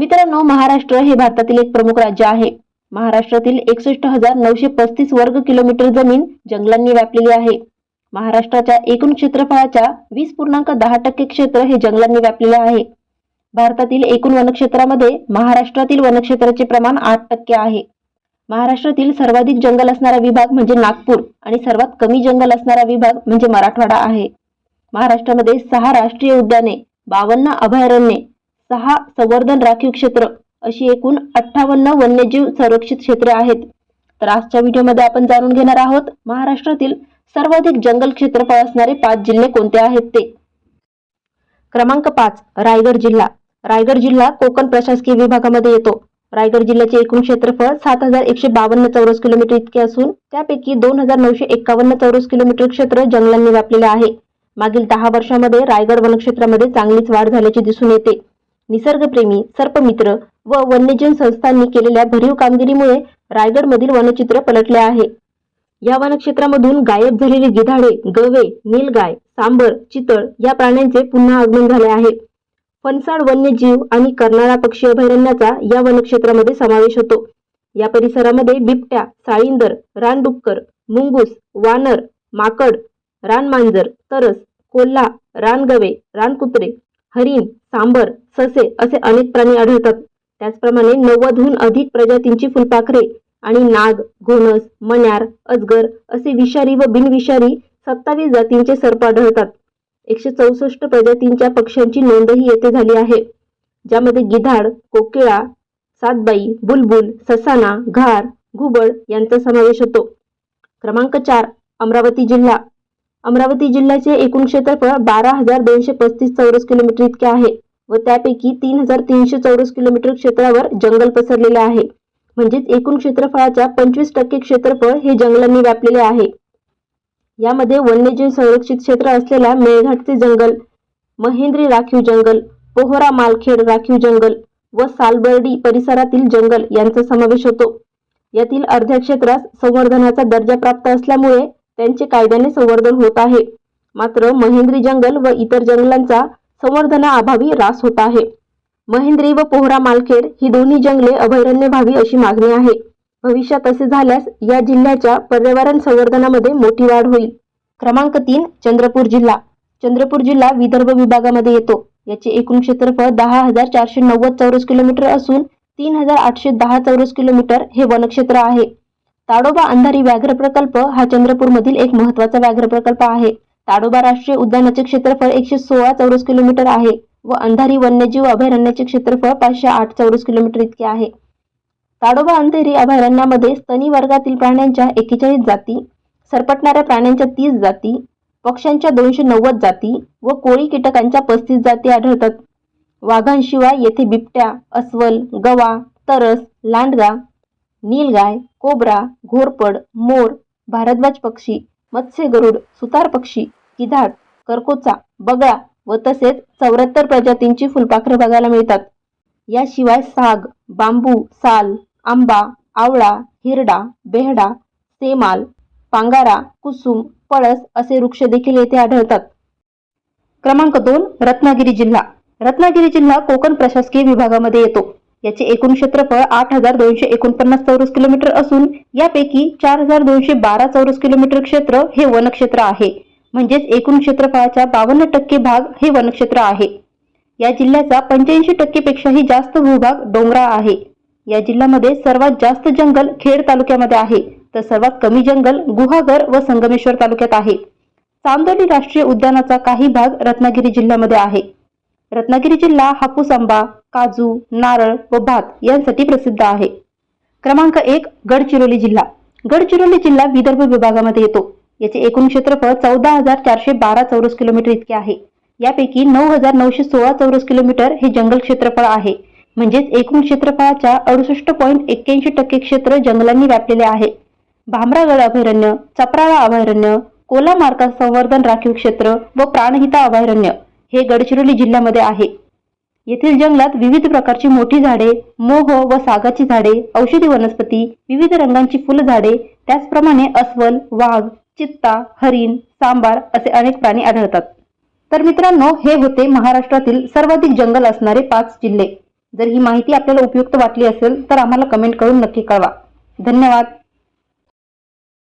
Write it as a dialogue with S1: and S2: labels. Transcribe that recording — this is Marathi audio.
S1: मित्रांनो महाराष्ट्र हे भारतातील एक प्रमुख राज्य आहे. महाराष्ट्रातील एकसष्ट हजार नऊशे पस्तीस वर्ग किलोमीटर जमीन जंगलांनी व्यापलेली आहे. महाराष्ट्राच्या एकूण क्षेत्रफळाच्या वीस पूर्णांक दहा टक्के क्षेत्र हे जंगलांनी व्यापलेले आहे. भारतातील एकूण वनक्षेत्रामध्ये महाराष्ट्रातील वनक्षेत्राचे प्रमाण आठ टक्के आहे. महाराष्ट्रातील सर्वाधिक जंगल असणारा विभाग म्हणजे नागपूर आणि सर्वात कमी जंगल असणारा विभाग म्हणजे मराठवाडा आहे. महाराष्ट्रामध्ये सहा राष्ट्रीय उद्याने बावन्न अभयारण्ये सहा संवर्धन राखीव क्षेत्र अशी एकूण अठ्ठावन्न वन्यजीव संरक्षित क्षेत्रे आहेत. तर आजच्या व्हिडिओमध्ये आपण जाणून घेणार आहोत महाराष्ट्रातील सर्वाधिक जंगल क्षेत्रफळ असणारे पाच जिल्हे कोणते आहेत ते? क्रमांक पाच रायगड जिल्हा. रायगड जिल्हा कोकण प्रशासकीय विभागामध्ये येतो. रायगड जिल्ह्याचे एकूण क्षेत्रफळ सात हजार एकशे बावन्न चौरस किलोमीटर इतके असून त्यापैकी दोन हजार नऊशे एकावन्न चौरस किलोमीटर क्षेत्र जंगलांनी व्यापलेले आहे. मागील दहा वर्षामध्ये रायगड वनक्षेत्रामध्ये चांगलीच वाढ झाल्याचे दिसून येते. निसर्गप्रेमी सर्पमित्र व वन्यजीव संस्थांनी केलेल्या भरीव कामगिरीमुळे रायगडमधील वनचित्र पलटले आहे. या वनक्षेत्रामधून गायब झालेले गिधाडे गवे नीलगाय सांबर चितळ या प्राण्यांचे पुन्हा आगमन झाले आहे. फणसाड वन्यजीव आणि कर्नाळा पक्षी अभयारण्याचा या वनक्षेत्रामध्ये समावेश होतो. या परिसरामध्ये बिबट्या साळींदर रानडुक्कर मुंगूस वानर माकड रानमांजर तरस कोल्हा रानगवे रानकुत्रे हरिण सांबर ससे असे अनेक प्राणी आढळतात. त्याचप्रमाणे नव्वदहून अधिक प्रजातींची फुलपाखरे आणि नाग घोणस मण्यार अजगर असे विषारी व बिनविषारी सत्तावीस जातींचे सर्प आढळतात. एकशे चौसष्ट प्रजातींच्या पक्ष्यांची नोंदही येथे झाली आहे. ज्यामध्ये गिधाड कोकिळा सातबाई बुलबुल ससाना घार घुबड यांचा समावेश होतो. क्रमांक चार अमरावती जिल्हा. अमरावती जिल्ह्याचे एकूण क्षेत्रफळ बारा हजार दोनशे पस्तीस चौरस किलोमीटर इतके आहे व त्यापैकी तीन हजार तीनशे चौरस किलोमीटर क्षेत्रावर जंगल पसरलेले आहे. म्हणजेच एकूण क्षेत्रफळाच्या पंचवीस टक्के क्षेत्रफळ हे जंगलांनी व्यापलेले आहे. यामध्ये वन्यजीव संरक्षित क्षेत्र असलेल्या मेळघाटचे जंगल महेंद्री राखीव जंगल पोहरा मालखेड राखीव जंगल व सालबर्डी परिसरातील जंगल यांचा समावेश होतो. यातील अर्ध्या क्षेत्रास संवर्धनाचा दर्जा प्राप्त असल्यामुळे त्यांचे कायद्याने संवर्धन होत आहे. मात्र महेंद्री जंगल व इतर जंगलांचा संवर्धनाअभावी ऱ्हास होत आहे. महेंद्री व पोहरा मालखेड ही दोन्ही जंगले अभयारण्य व्हावी अशी मागणी आहे. भविष्यात असे झाल्यास या जिल्ह्याच्या पर्यावरण संवर्धनामध्ये मोठी वाढ होईल. क्रमांक तीन चंद्रपूर जिल्हा. चंद्रपूर जिल्हा विदर्भ विभागामध्ये येतो. याचे एकूण क्षेत्रफळ दहा हजार चारशे नव्वद चौरस किलोमीटर असून तीन हजार आठशे दहा चौरस किलोमीटर हे वनक्षेत्र आहे. ताडोबा अंधारी व्याघ्र प्रकल्प हा चंद्रपूरमधील एक महत्त्वाचा व्याघ्र प्रकल्प आहे. ताडोबा राष्ट्रीय उद्यानाचे क्षेत्रफळ एकशे सोळा चौरस किलोमीटर आहे व अंधारी वन्यजीव अभयारण्याचे क्षेत्रफळ पाचशे आठ चौरस किलोमीटर इतके आहे. ताडोबा अंधेरी अभयारण्यामध्ये स्तनी वर्गातील प्राण्यांच्या एकेचाळीस जाती सरपटणाऱ्या प्राण्यांच्या तीस जाती पक्ष्यांच्या दोनशे नव्वद जाती व कोळी कीटकांच्या पस्तीस जाती आढळतात. वाघांशिवाय येथे बिबट्या अस्वल गवा तरस लांडगा नीलगाय कोब्रा घोरपड मोर भारद्वाज पक्षी मत्स्य गरुड सुतार पक्षी किधाड करकोचा बगळा व तसेच चौऱ्याहत्तर प्रजातींची फुलपाखरे बघायला मिळतात. याशिवाय साग बांबू साल आंबा आवळा हिरडा बेहडा सेमाल पांगारा कुसुम पळस असे वृक्ष देखील येथे आढळतात. क्रमांक दोन रत्नागिरी जिल्हा. रत्नागिरी जिल्हा कोकण प्रशासकीय विभागामध्ये येतो. याचे एकूण क्षेत्रफळ आठ हजार दोनशे एकोणपन्नास चौरस किलोमीटर असून यापैकी चार हजार दोनशे बारा चौरस किलोमीटर क्षेत्र हे वनक्षेत्र आहे. म्हणजेच एकूण क्षेत्रफळाच्या बावन्न टक्के भाग हे वनक्षेत्र आहे. या जिल्ह्याचा पंच्याऐंशी टक्केपेक्षाही जास्त भूभाग डोंगराळ आहे. या जिल्ह्यामध्ये सर्वात जास्त जंगल खेड तालुक्यामध्ये आहे. तर सर्वात कमी जंगल गुहागर व संगमेश्वर तालुक्यात आहे. चांदोली राष्ट्रीय उद्यानाचा काही भाग रत्नागिरी जिल्ह्यामध्ये आहे. रत्नागिरी जिल्हा हापूस आंबा काजू नारळ व भात यांसाठी प्रसिद्ध आहे. क्रमांक एक गडचिरोली जिल्हा. गडचिरोली जिल्हा विदर्भ विभागामध्ये येतो. याचे एकूण क्षेत्रफळ चौदा हजार चारशे बारा चौरस किलोमीटर इतके आहे. यापैकी नऊ हजार नऊशे सोळा चौरस किलोमीटर हे जंगल क्षेत्रफळ आहे. म्हणजेच एकूण क्षेत्रफळाच्या अडुसष्ट पॉईंट एक्क्याऐंशी टक्के क्षेत्र जंगलांनी व्यापलेले आहे. भामरागड अभयारण्य चपराळा अभयारण्य कोला मार्का संवर्धन राखीव क्षेत्र व प्राणहिता अभयारण्य हे गडचिरोली जिल्ह्यामध्ये आहे. येथील जंगलात विविध प्रकारची मोठी झाडे मोह व सागाची झाडे औषधी वनस्पती विविध रंगांची फुलझाडे त्याचप्रमाणे अस्वल वाघ चित्ता हरिण सांबार असे अनेक प्राणी आढळतात. तर मित्रांनो हे होते महाराष्ट्रातील सर्वाधिक जंगल असणारे पाच जिल्हे. जर ही माहिती आपल्याला उपयुक्त वाटली असेल तर आम्हाला कमेंट करून नक्की कळवा. धन्यवाद.